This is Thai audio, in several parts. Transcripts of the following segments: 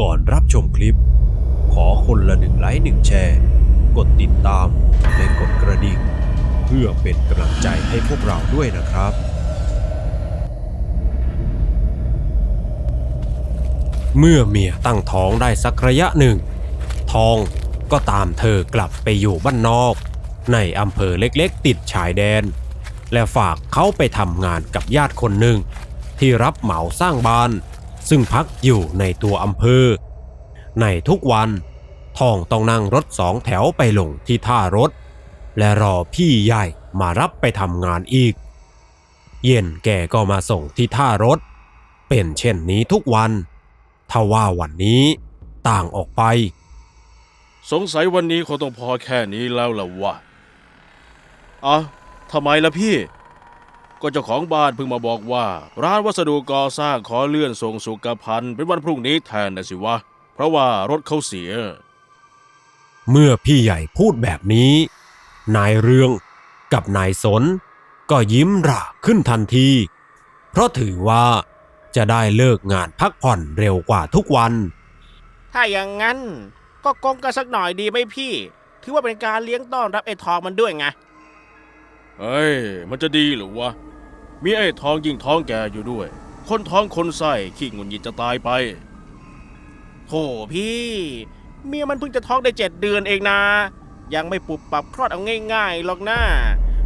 ก่อนรับชมคลิป ขอคนละหนึ่งไลค์หนึ่งแชร์ กดติดตามและกดกระดิ่ง เพื่อเป็นกำลังใจให้พวกเราด้วยนะครับ เมื่อเมียตั้งท้องได้สักระยะหนึ่ง ทองก็ตามเธอกลับไปอยู่บ้านนอก ในอำเภอเล็กๆ ติดชายแดน และฝากเขาไปทำงานกับญาติคนหนึ่ง ที่รับเหมาสร้างบ้าน ซึ่งพักอยู่ในตัวอำเภอ ในทุกวันทองต้องนั่งรถสองแถวไปลงที่ท่ารถ และรอพี่ใหญ่มารับไปทำงานอีก เย็นแกก็มาส่งที่ท่ารถ เป็นเช่นนี้ทุกวันทว่าวันนี้ต่างออกไป สงสัยวันนี้คงต้องพอแค่นี้แล้วล่ะวะอะทำไมล่ะพี่ ก็เจ้าของบ้านเพิ่งมาบอกว่า ร้านวัสดุก่อสร้างขอเลื่อนส่งสุขภัณฑ์เป็นวันพรุ่งนี้แทนนะสิวะ เพราะว่ารถเขาเสีย เมื่อพี่ใหญ่พูดแบบนี้ นายเรืองกับนายสน ก็ยิ้มร่าขึ้นทันที เพราะถือว่าจะได้เลิกงานพักผ่อนเร็วกว่าทุกวัน ถ้าอย่างนั้นก็กงกันสักหน่อยดีไหมพี่ ถือว่าเป็นการเลี้ยงต้อนรับไอ้ทองมันด้วยไง เฮ้ย มันจะดีเหรือวะ มีไอ้ท้องยิ่งท้องแก่อยู่ด้วย คนท้องคนไส้ขี้งุนงิดจะตายไปโธ่พี่ เมียมันเพิ่งจะท้องได้เจ็ดเดือนเองนะ ยังไม่ปุบปรับคลอดเอาง่ายๆหรอกนะ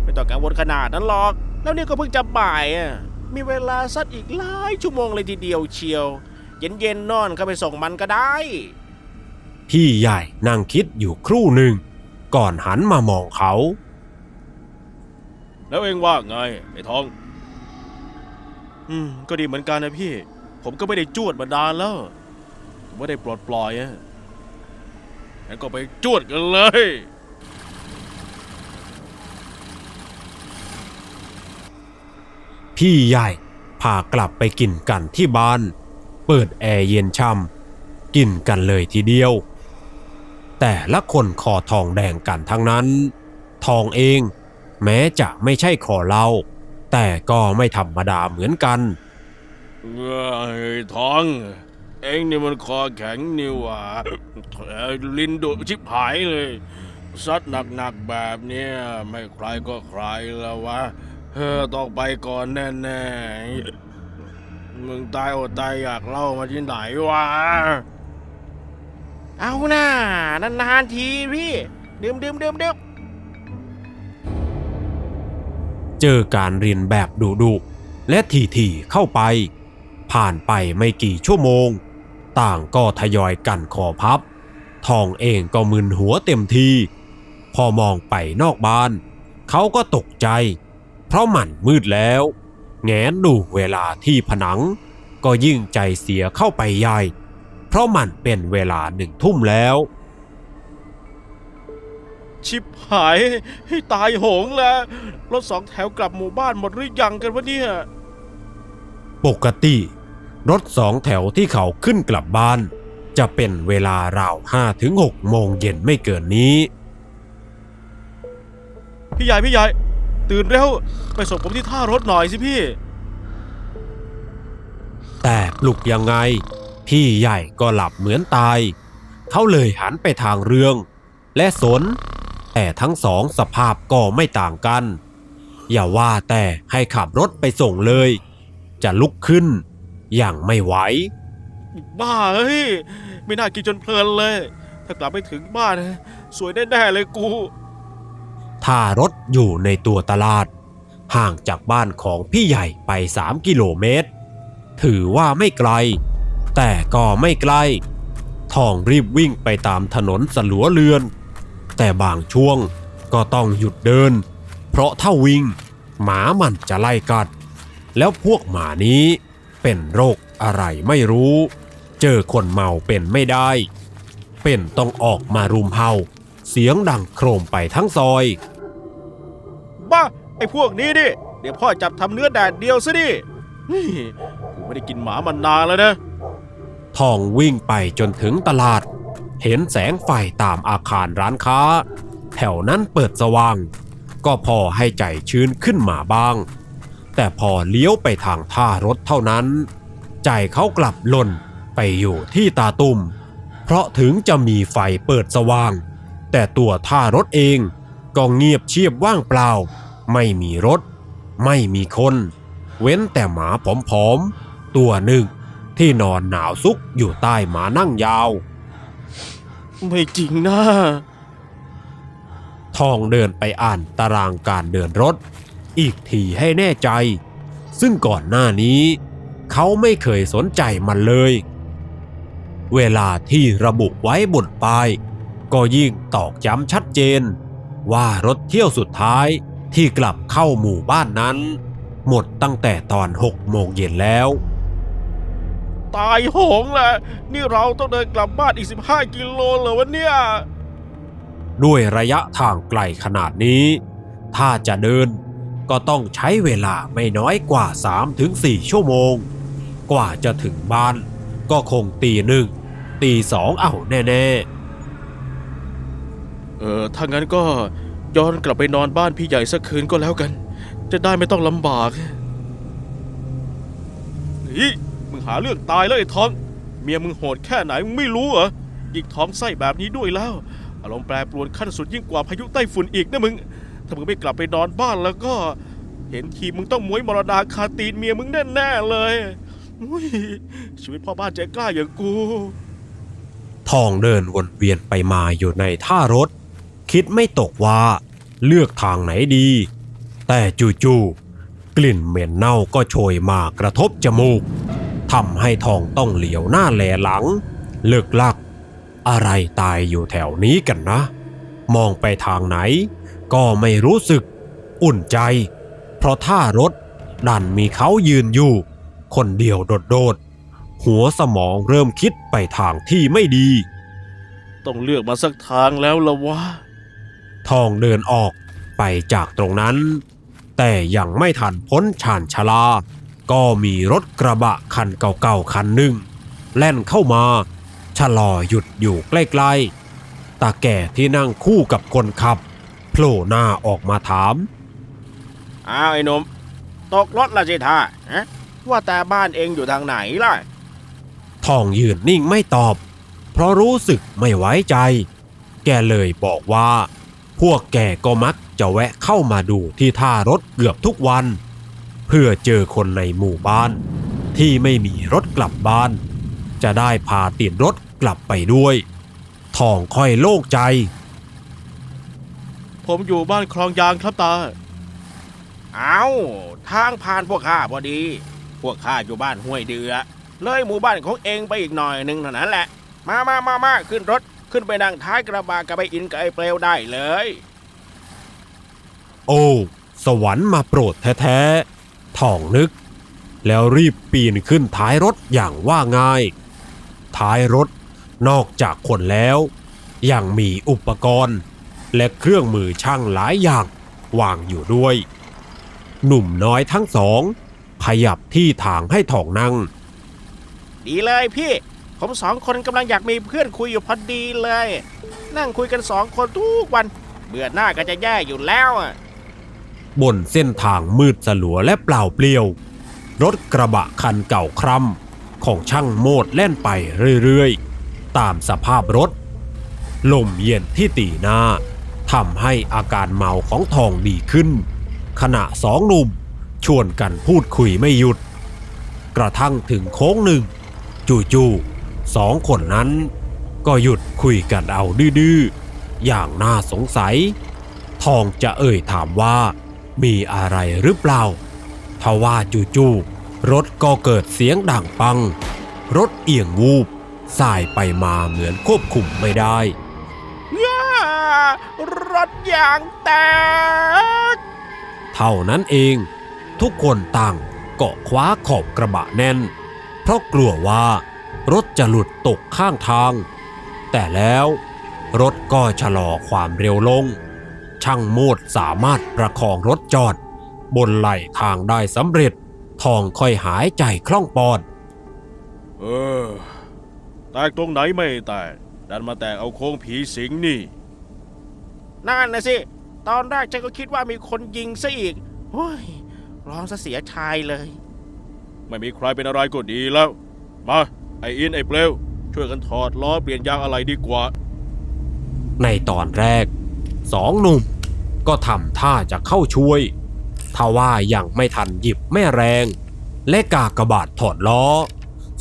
ไม่ต้องกังวลขนาดนั้นหรอก แล้วนี่ก็เพิ่งจะบ่ายอะมีเวลาสักอีกหลายชั่วโมงเลยทีเดียวเชียว เย็นๆนอนเข้าไปส่งมันก็ได้ พี่ใหญ่นั่งคิดอยู่ครู่หนึ่ง ก่อนหันมามองเขา แล้วเองว่าไงไอ้ท้อง อืม ก็ดีเหมือนกันนะพี่ ผมก็ไม่ได้จวดมานานแล้วไม่ได้ปลดปล่อยอะงั้นก็ไปจวดกันเลย พี่ใหญ่พากลับไปกินกันที่บ้าน เปิดแอร์เย็นช่ำกินกันเลยทีเดียว แต่ละคนคอทองแดงกันทั้งนั้น ทองเอง แม้จะไม่ใช่คอเหล้า แต่ก็ไม่ธรรมดาเหมือนกันเอ้ยท้อง เองนี่มันคอแข็งนี่หว่าเอ่อลิ้นดุชิบหายเลยซัดหนักๆแบบเนี้ยไม่ใครก็ใครแล้ววะเออต้องไปก่อนแน่ๆมึงตายอดตายอยากเล่ามาที่ไหนวะเอาหน้านานๆทีพี่ ดื่มดื่มดื่มดื่ม เจอการเรียนแบบดุดุและทีๆเข้าไป ผ่านไปไม่กี่ชั่วโมง ต่างก็ทยอยกันคอพับ ทองเองก็มึนหัวเต็มที พอมองไปนอกบ้าน เขาก็ตกใจ เพราะมันมืดแล้ว แงนดูเวลาที่ผนัง ก็ยิ่งใจเสียเข้าไปใหญ่ เพราะมันเป็นเวลาหนึ่งทุ่มแล้ว ชิบหายให้ตายโหงแล้วรถสองแถวกลับหมู่บ้านหมดหรือยังกันวะเนี่ย ปกติ รถสองแถวที่เขาขึ้นกลับบ้าน จะเป็นเวลาราว5ถึง6โมงเย็นไม่เกินนี้ พี่ใหญ่พี่ใหญ่ตื่นเร็วไปส่งผมที่ท่ารถหน่อยสิพี่ แต่ปลุกยังไง พี่ใหญ่ก็หลับเหมือนตาย เขาเลยหันไปทางเรือง และสน แต่ทั้งสองสภาพก็ไม่ต่างกัน อย่าว่าแต่ให้ขับรถไปส่งเลย จะลุกขึ้น อย่างไม่ไหว บ้าเฮ้ย ไม่น่ากินจนเพลินเลย ถ้ากลับไปถึงบ้านสวยแน่ๆเลยกู ท่ารถอยู่ในตัวตลาด ห่างจากบ้านของพี่ใหญ่ไป 3 กิโลเมตร ถือว่าไม่ไกล แต่ก็ไม่ใกล้ทองรีบวิ่งไปตามถนนสลัวเลือน แต่บางช่วงก็ต้องหยุดเดิน เพราะถ้าวิ่ง หมามันจะไล่กัด แล้วพวกหมานี้เป็นโรคอะไรไม่รู้ เจอคนเมาเป็นไม่ได้ เป็นต้องออกมารุมเห่าเสียงดังโครมไปทั้งซอย บ้าไอ้พวกนี้ดิ เดี๋ยวพ่อจับทำเนื้อแดดเดียวซะดินี่กูไม่ได้กินหมามานานแล้วนะ ทองวิ่งไปจนถึงตลาด เห็นแสงไฟตามอาคารร้านค้า แถวนั้นเปิดสว่าง ก็พอให้ใจชื้นขึ้นมาบ้าง แต่พอเลี้ยวไปทางท่ารถเท่านั้น ใจเขากลับหล่นไปอยู่ที่ตาตุ่มเพราะถึงจะมีไฟเปิดสว่าง แต่ตัวท่ารถเองก็เงียบเชียบว่างเปล่า ไม่มีรถ ไม่มีคน เว้นแต่หมาผอมๆตัวหนึ่งที่นอนหนาวซุกอยู่ใต้หมานั่งยาว ไม่จริงนะ ทองเดินไปอ่านตารางการเดินรถ อีกทีให้แน่ใจ ซึ่งก่อนหน้านี้ เขาไม่เคยสนใจมันเลย เวลาที่ระบุไว้บนป้าย ก็ยิ่งตอกย้ำชัดเจน ว่ารถเที่ยวสุดท้ายที่กลับเข้าหมู่บ้านนั้น หมดตั้งแต่ตอนหกโมงเย็นแล้ว ตายโหงแหละนี่เราต้องเดินกลับบ้านอีก 15 กิโลเหรอวะเนี่ย ด้วยระยะทางไกลขนาดนี้ ถ้าจะเดินก็ต้องใช้เวลาไม่น้อยกว่า 3-4 ชั่วโมง กว่าจะถึงบ้าน ก็คงตีหนึ่งตีสองเอาแน่เออถ้างั้นก็ย้อนกลับไปนอนบ้านพี่ใหญ่สักคืนก็แล้วกัน จะได้ไม่ต้องลำบากเฮ้ย มึงหาเรื่องตายแล้วไอ้ท้องเมียมึงโหดแค่ไหนมึงไม่รู้เหรอยิ่งท้องไส้แบบนี้ด้วยแล้ว อารมณ์แปรปรวนขั้นสุดยิ่งกว่าพายุไต้ฝุ่นอีกนะมึง ถ้ามึงไม่กลับไปนอนบ้านแล้วก็ เห็นทีมึงต้องมวยมรดาคาตีนเมียมึงแน่ๆเลยอุ้ยชีวิตพ่อบ้านใจกล้าอย่างกู ทองเดินวนเวียนไปมาอยู่ในท่ารถ คิดไม่ตกว่าเลือกทางไหนดี แต่จู่ๆกลิ่นเหม็นเน่าก็โชยมากระทบจมูก ทำให้ทองต้องเหลียวหน้าแลหลัง เลิกลัก อะไรตายอยู่แถวนี้กันนะ มองไปทางไหน ก็ไม่รู้สึก อุ่นใจ เพราะท่ารถดันมีเขายืนอยู่ คนเดียวโดดๆ หัวสมองเริ่มคิดไปทางที่ไม่ดี ต้องเลือกมาสักทางแล้วละวะ ทองเดินออกไปจากตรงนั้น แต่ยังไม่ทันพ้นชานชาลา ก็มีรถกระบะคันเก่าๆคันหนึ่งแล่นเข้ามาชะลอหยุดอยู่ใกล้ๆตาแก่ที่นั่งคู่กับคนขับโผล่หน้าออกมาถาม อ้าวไอ้หนมตกรถละสิท่าฮะว่าแต่บ้านเองอยู่ทางไหนล่ะทองยืนนิ่งไม่ตอบ เพราะรู้สึกไม่ไว้ใจ แกเลยบอกว่า พวกแกก็มักจะแวะเข้ามาดูที่ท่ารถเกือบทุกวัน เพื่อเจอคนในหมู่บ้าน ที่ไม่มีรถกลับบ้าน จะได้พาติดรถกลับไปด้วยทองค่อยโล่งใจ ผมอยู่บ้านคลองยางครับตา เอาทางผ่านพวกข้าพอดี พวกข้าอยู่บ้านห้วยเดือ เลยหมู่บ้านของเองไปอีกหน่อยหนึ่งเท่านั้นแหละ มามามามาขึ้นรถขึ้นไปนั่งท้ายกระบะกับไปอินกับไอ้เปลวได้เลย โอ้ สวรรค์มาโปรดแท้ๆ ทองนึก แล้วรีบปีนขึ้นท้ายรถอย่างว่าง่าย ท้ายรถนอกจากคนแล้ว ยังมีอุปกรณ์ และเครื่องมือช่างหลายอย่างวางอยู่ด้วย หนุ่มน้อยทั้งสอง ขยับที่ทางให้ทองนั่ง ดีเลยพี่ ผมสองคนกำลังอยากมีเพื่อนคุยอยู่พอดีเลย นั่งคุยกันสองคนทุกวัน เบื่อหน้าก็จะแย่อยู่แล้วอะ บนเส้นทางมืดสลัวและเปล่าเปลี่ยว รถกระบะคันเก่าคร่ำของช่างโมดแล่นไปเรื่อยๆ ตามสภาพรถ ลมเย็นที่ตีหน้าทำให้อาการเมาของทองดีขึ้น ขณะสองหนุ่มชวนกันพูดคุยไม่หยุด กระทั่งถึงโค้งหนึ่ง จู่ๆสองคนนั้นก็หยุดคุยกันเอาดื้อๆอย่างน่าสงสัย ทองจะเอ่ยถามว่า มีอะไรหรือเปล่าทว่าจู่ๆรถก็เกิดเสียงดังปัง รถเอียงวูบสายไปมาเหมือนควบคุมไม่ได้ย่ารถยางแตก เท่านั้นเอง ทุกคนต่างเกาะคว้าขอบกระบะแน่น เพราะกลัวว่ารถจะหลุดตกข้างทาง แต่แล้วรถก็ชะลอความเร็วลง ช่างโมดสามารถประคองรถจอด บนไหล่ทางได้สำเร็จ ทองค่อยหายใจคล่องปอด เออ แตกตรงไหนไม่แตกดันมาแตกเอาโค้งผีสิงนี่ นั่นนะสิ ตอนแรกฉันก็คิดว่ามีคนยิงซะอีกโอ้ยร้องซะเสียชายเลย ไม่มีใครเป็นอะไรก็ดีแล้ว มา ไออินไอเปลวช่วยกันถอดล้อเปลี่ยนยางอะไรดีกว่า ในตอนแรกสองหนุ่ม ก็ทำท่าจะเข้าช่วยทว่ายังไม่ทันหยิบแม่แรง และกากบาดถอดล้อ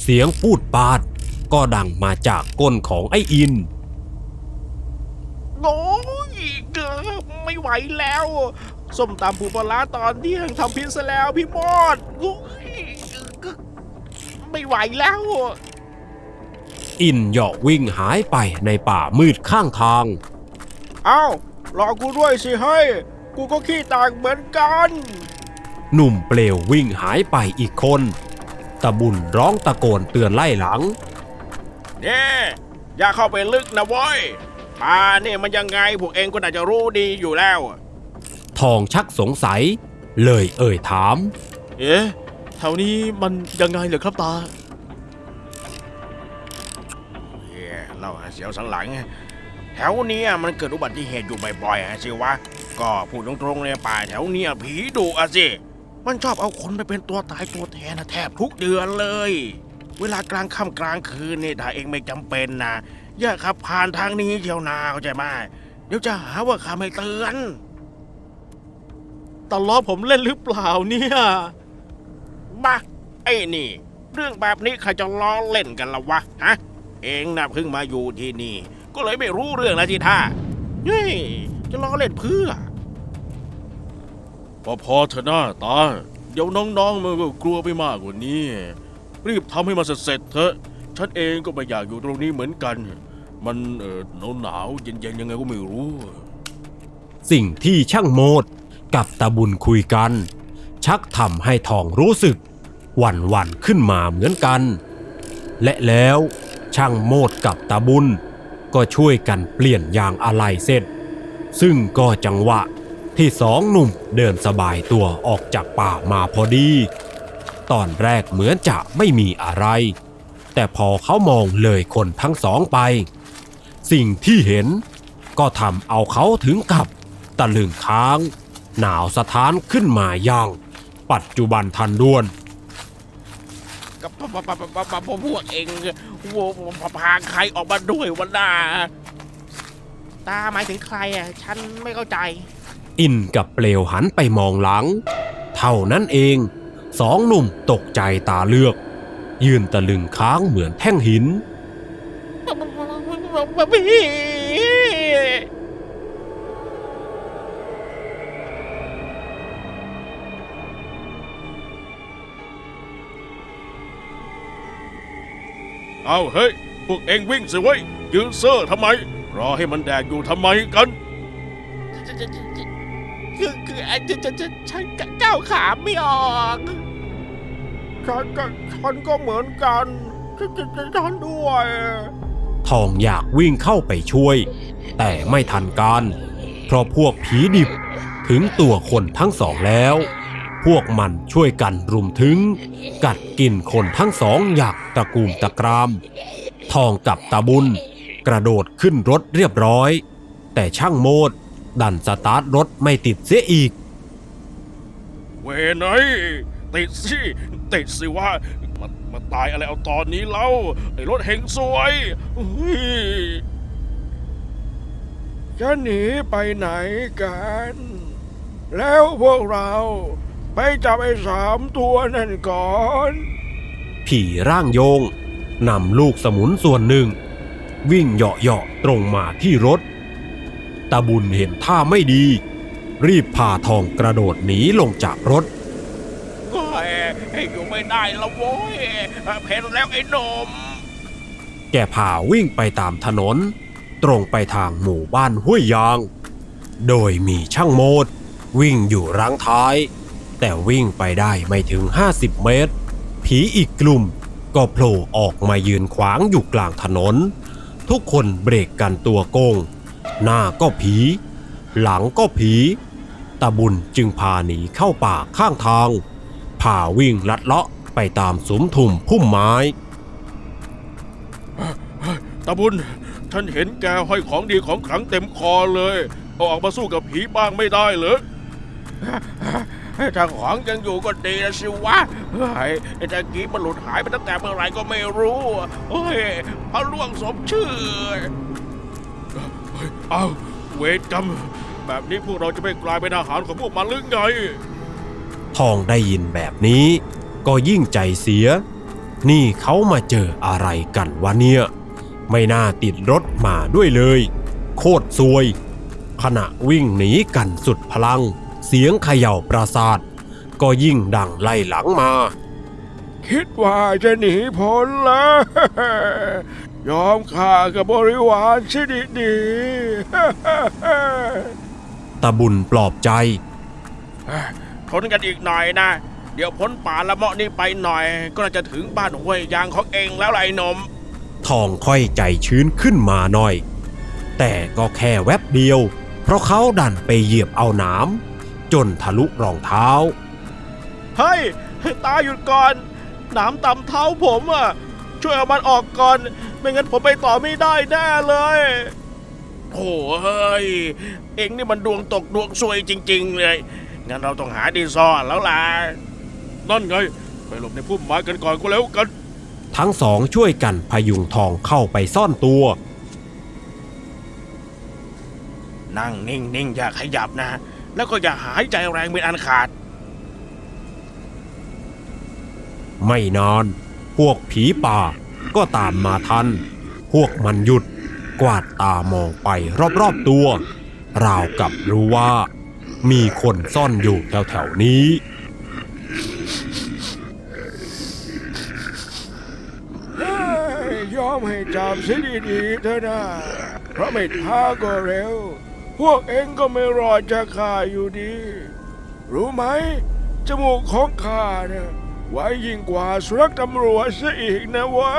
เสียงปูดปาด ก็ดังมาจากก้นของไอ้อินโอ้ยเกือบไม่ไหวแล้วส้มตำปูปลาร้าตอนเที่ยงทำพิษซะแล้วพี่มอดโอ้ยไม่ไหวแล้ว อินเหยาะวิ่งหายไปในป่ามืดข้างทาง เอ้า รอกูด้วยสิเฮ้ยกูก็ขี้ตากเหมือนกัน หนุ่มเปลววิ่งหายไปอีกคน ตะบุญร้องตะโกนเตือนไล่หลังเนี่ยอย่าเข้าไปลึกนะเว้ยป่าเนี่ยมันยังไงพวกเองก็น่าจะรู้ดีอยู่แล้ว ทองชักสงสัย เลยเอ่ยถาม เอ๊ะแถวนี้มันยังไงเหรอครับตา เฮ้ยเราหาเสียวสันหลัง แถวเนี้ยมันเกิดอุบัติเหตุอยู่บ่อยๆฮะสิวะ ก็พูดตรงๆเลยป่าแถวเนี้ยผีดุอะสิ มันชอบเอาคนไปเป็นตัวตายตัวแทนนะแทบทุกเดือนเลย เวลากลางค่ำกลางคืนเนี่ยถ้าเองไม่จำเป็นนะอย่าขับผ่านทางนี้เชียวนาเข้าใจไหมเดี๋ยวจะหาว่าข้าไม่เตือนตลอดผมเล่นหรือเปล่าเนี่ยบ้าไอ้นี่ เรื่องแบบนี้ใครจะล้อเล่นกันละวะฮะ เองนะเพิ่งมาอยู่ที่นี่ ก็เลยไม่รู้เรื่องนะจีท่าเฮ้ยจะล้อเล่นเพื่อพอพอเถอะหน้าตา เดี๋ยวน้องๆมันก็กลัวไปมากกว่านี้ รีบทำให้มันเสร็จเถอะ ฉันเองก็ไม่อยากอยู่ตรงนี้เหมือนกัน มันเออหนาวหนาวเย็นๆยังไงก็ไม่รู้ สิ่งที่ช่างโมดกับตาบุญคุยกัน ชักทำให้ทองรู้สึก หวั่นหวั่นขึ้นมาเหมือนกัน และแล้วช่างโมดกับตาบุญ ก็ช่วยกันเปลี่ยนยางอะไหล่เสร็จ ซึ่งก็จังหวะที่สองหนุ่มเดินสบายตัวออกจากป่ามาพอดี ตอนแรกเหมือนจะไม่มีอะไร แต่พอเขามองเลยคนทั้งสองไป สิ่งที่เห็นก็ทำเอาเขาถึงกับตะลึงค้าง หนาวสะท้านขึ้นมาอย่างปัจจุบันทันด่วนกับพวกเอง โวพาพาใครออกมาด้วยวันน่าตาหมายถึงใครอะ ฉันไม่เข้าใจ อินกับเปลวหันไปมองหลัง เท่านั้นเอง สองหนุ่มตกใจตาเลือก ยืนตะลึงค้างเหมือนแท่งหิน พี่ เอาเฮ้ย พวกเองวิ่งสิเว้ยยืนเซ่อทำไม รอให้มันแดดอยู่ทำไมกัน คือคือไอ้ฉันฉันฉันฉันก้าวขาไม่ออกฉันก็ฉันก็เหมือนกันฉันฉันฉันด้วย ทองอยากวิ่งเข้าไปช่วย แต่ไม่ทันการ เพราะพวกผีดิบถึงตัวคนทั้งสองแล้ว พวกมันช่วยกันรุมถึง กัดกินคนทั้งสองอย่างตะกูมตะกราม ทองกับตาบุญ กระโดดขึ้นรถเรียบร้อย แต่ช่างโมด ดันสตาร์ทรถไม่ติดเสียอีก เวไหนติดสิติดสิว่ามามาตายอะไรเอาตอนนี้เล่าไอ้รถเฮงสวยเฮ้ยจะหนีไปไหนกัน แล้วพวกเรา ไปจับไอ้สามตัวนั่นก่อน ผีร่างโยงนำลูกสมุนส่วนหนึ่ง วิ่งเหาะๆตรงมาที่รถ ตาบุญเห็นท่าไม่ดี รีบพาทองกระโดดหนีลงจากรถก็ให้อยู่ไม่ได้แล้วโว้ยเพนแล้วไอ้หนม แกพาวิ่งไปตามถนน ตรงไปทางหมู่บ้านห้วยยาง โดยมีช่างโมด วิ่งอยู่รังท้าย แต่วิ่งไปได้ไม่ถึง 50 เมตร ผีอีกกลุ่มก็โผล่ออกมายืนขวางอยู่กลางถนน ทุกคนเบรกกันตัวโกง หน้าก็ผี หลังก็ผีตาบุญจึงพาหนีเข้าป่าข้างทางพาวิ่งลัดเลาะไปตามสุมทุมพุ่มไม้ตาบุญ ฉันเห็นแกห้อยของดีของขลังเต็มคอเลย เอาออกมาสู้กับผีบ้างไม่ได้เหรอ ถ้าของยังอยู่ก็ดีนะสิวะไอ้ตะกี้มันหลุดหายไปตั้งแต่เมื่อไหร่ก็ไม่รู้เฮ้ยพระล่วงสมชื่อเฮ้ยเอาเวทกรรมแบบนี้พวกเราจะไม่กลายเป็นอาหารของพวกมันหรือไงทองได้ยินแบบนี้ ก็ยิ่งใจเสีย นี่เขามาเจออะไรกันวะเนี่ย ไม่น่าติดรถมาด้วยเลย โคตรซวย ขณะวิ่งหนีกันสุดพลัง เสียงเขย่าปราสาท ก็ยิ่งดังไล่หลังมา คิดว่าจะหนีพ้นแล้ว ยอมฆ่ากับบริวารชิดีดีตาบุญปลอบใจ ทนกันอีกหน่อยนะ เดี๋ยวพ้นป่าละเมาะนี่ไปหน่อย ก็น่าจะถึงบ้านห้วยยางของเองแล้วล่ะไอ้หนม ทองค่อยใจชื้นขึ้นมาหน่อย แต่ก็แค่แวบเดียว เพราะเขาดันไปเหยียบเอาหน้ำ จนทะลุรองเท้า เฮ้ย ตาหยุดก่อน หนามตำเท้าผมอะ ช่วยเอามันออกก่อน ไม่งั้นผมไปต่อไม่ได้แน่เลยโถ่เฮ้ย เองนี่มันดวงตกดวงซวยจริง ๆ เลย งั้นเราต้องหาดีซ่อนแล้วล่ะ นั่นไง ไปหลบในพุ่มไม้กันก่อนก็แล้วกัน ทั้งสองช่วยกันพยุงทองเข้าไปซ่อนตัว นั่งนิ่งๆอย่าขยับนะ แล้วก็อย่าหายใจแรงเป็นอันขาด ไม่นาน พวกผีป่าก็ตามมาทัน พวกมันหยุดกวาดตามองไปรอบๆตัว ราวกับรู้ว่า มีคนซ่อนอยู่แถวๆนี้ ยอมให้จับเสียดีๆเถอะนะเพราะไม่ท้าก็เร็ว พวกเองก็ไม่รอดจะข้าอยู่ดี รู้ไหม จมูกของข้าเนี่ยไว้ยิ่งกว่าสุรักตำรวจซะอีกนะเว้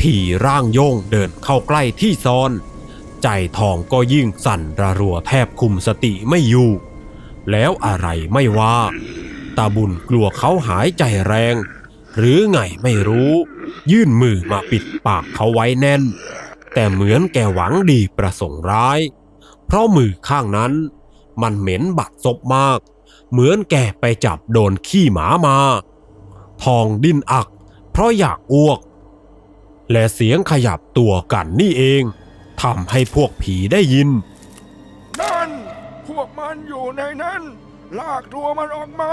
ผีร่างโยงเดินเข้าใกล้ที่ซ่อน ใจทองก็ยิ่งสั่นระรัวแทบคุมสติไม่อยู่ แล้วอะไรไม่ว่า ตาบุญกลัวเขาหายใจแรง หรือไงไม่รู้ ยื่นมือมาปิดปากเขาไว้แน่น แต่เหมือนแกหวังดีประสงค์ร้าย เพราะมือข้างนั้น มันเหม็นบัดซบมาก เหมือนแกไปจับโดนขี้หมามา ทองดิ้นอัก เพราะอยากอ้วก และเสียงขยับตัวกันนี่เองทำให้พวกผีได้ยิน นั่น พวกมันอยู่ในนั้น ลากตัวมันออกมา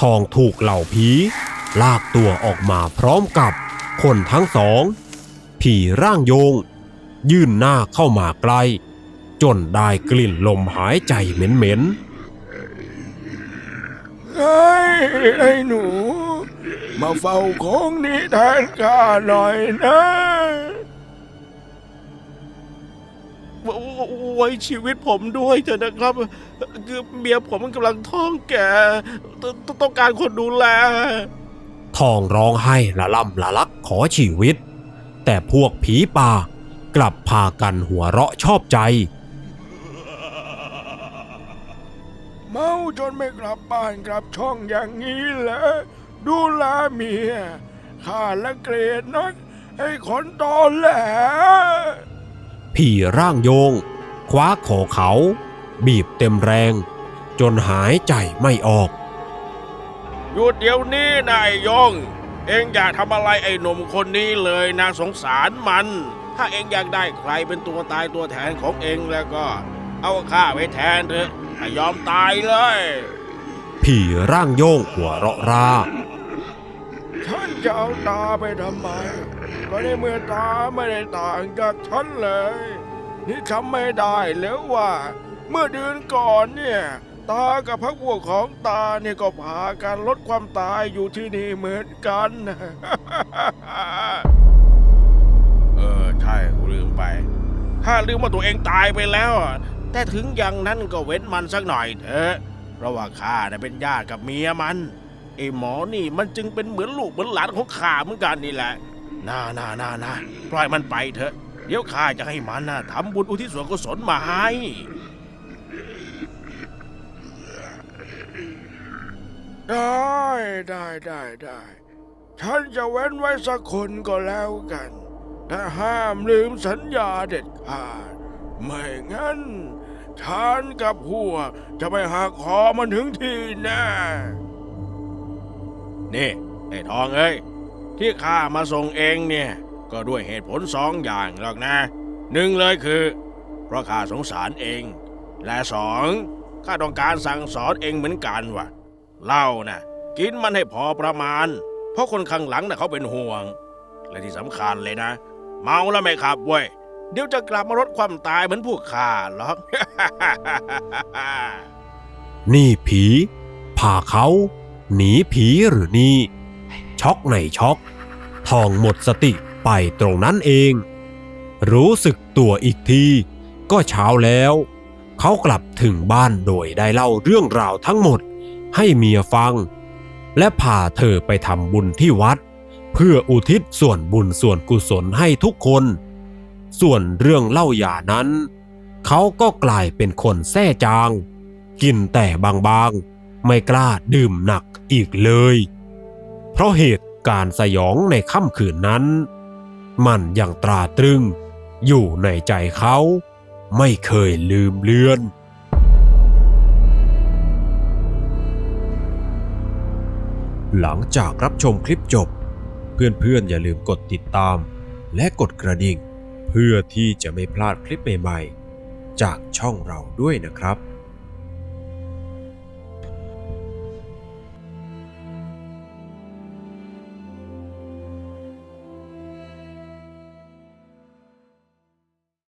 ทองถูกเหล่าผีลากตัวออกมาพร้อมกับคนทั้งสอง ผีร่างโยง ยื่นหน้าเข้ามาใกล้ จนได้กลิ่นลมหายใจเหม็นเฮ้ไอ้หนู มาเฝ้าของนี้แทนข้าหน่อยนะ ไว้ชีวิตผมด้วยเถอะนะครับ คือเมียผมมันกำลังท้องแก่ตตต้องการคนดูแลๆทองร้องไห้ละล่ำละลักขอชีวิต แต่พวกผีป่ากลับพากันหัวเราะชอบใจ เมาจนไม่กลับบ้านกลับช่องอย่างนี้แหละดูแลเมียข้าละเกรดนักไอ้คนตอแหล ผีร่างโยง คว้าคอเขา บีบเต็มแรง จนหายใจไม่ออก หยุดเดี๋ยวนี้นายยง เองอย่าทำอะไรไอ้หนุ่มคนนี้เลยนะสงสารมัน ถ้าเองอยากได้ใครเป็นตัวตายตัวแทนของเองแล้วก็ เอาข้าไปแทนเถอะถ้ายอมตายเลย ผีร่างโยงหัวเราะรา ฉันจะเอาตาไปทำไมก็ในเมื่อตาไม่ได้ต่างจากฉันเลย นี่ทำไม่ได้แล้วว่า เมื่อเดือนก่อนเนี่ย ตากับพักพวกของตาเนี่ยก็พากันลดความตายอยู่ที่นี่เหมือนกัน เออใช่กูลืมไป ถ้าลืมว่าตัวเองตายไปแล้ว แต่ถึงอย่างนั้นก็เว้นมันสักหน่อยเถอะเพราะว่าข้าเป็นญาติกับเมียมัน ไอ้หมอนี่มันจึงเป็นเหมือนลูกเหมือนหลานของข้าเหมือนกันนี่แหละน่าน่าน่าน่าปล่อยมันไปเถอะ เดี๋ยวข้าจะให้มันนะทำบุญอุทิศส่วนกุศลมาให้ได้ได้ได้ได้ฉันจะเว้นไว้สักคนก็แล้วกันแต่ห้ามลืมสัญญาเด็ดขาด ไม่งั้นฉันกับพวกจะไปหักคอมันถึงที่แน่ นี่ไอ้ทองเอ้ยที่ข้ามาส่งเองเนี่ยก็ด้วยเหตุผลสองอย่างหรอกนะหนึ่งเลยคือ เพราะข้าสงสารเอง และสองข้าต้องการสั่งสอนเองเหมือนกันว่ะเหล้าน่ะกินมันให้พอประมาณ เพราะคนข้างหลังน่ะเขาเป็นห่วง และที่สำคัญเลยนะ เมาแล้วไม่ขับเว้ยเดี๋ยวจะกลับมารถความตายเหมือนพวกข้าหรอก นี่ผีพาเขา หนีผีหรือนี่ ช็อกในช็อก ทองหมดสติไปตรงนั้นเอง รู้สึกตัวอีกที ก็เช้าแล้ว เขากลับถึงบ้านโดยได้เล่าเรื่องราวทั้งหมดให้เมียฟัง และพาเธอไปทำบุญที่วัด เพื่ออุทิศส่วนบุญส่วนกุศลให้ทุกคน ส่วนเรื่องเล่าหยานั้น เขาก็กลายเป็นคนแท้จาง กินแต่บางๆ ไม่กล้าดื่มหนัก อีกเลย เพราะเหตุการณ์สยองในค่ำคืนนั้น มันยังตราตรึงอยู่ในใจเขาไม่เคยลืมเลือน หลังจากรับชมคลิปจบ เพื่อนๆ อย่าลืมกดติดตาม และกดกระดิ่ง เพื่อที่จะไม่พลาดคลิปใหม่ๆ จากช่องเราด้วยนะครับ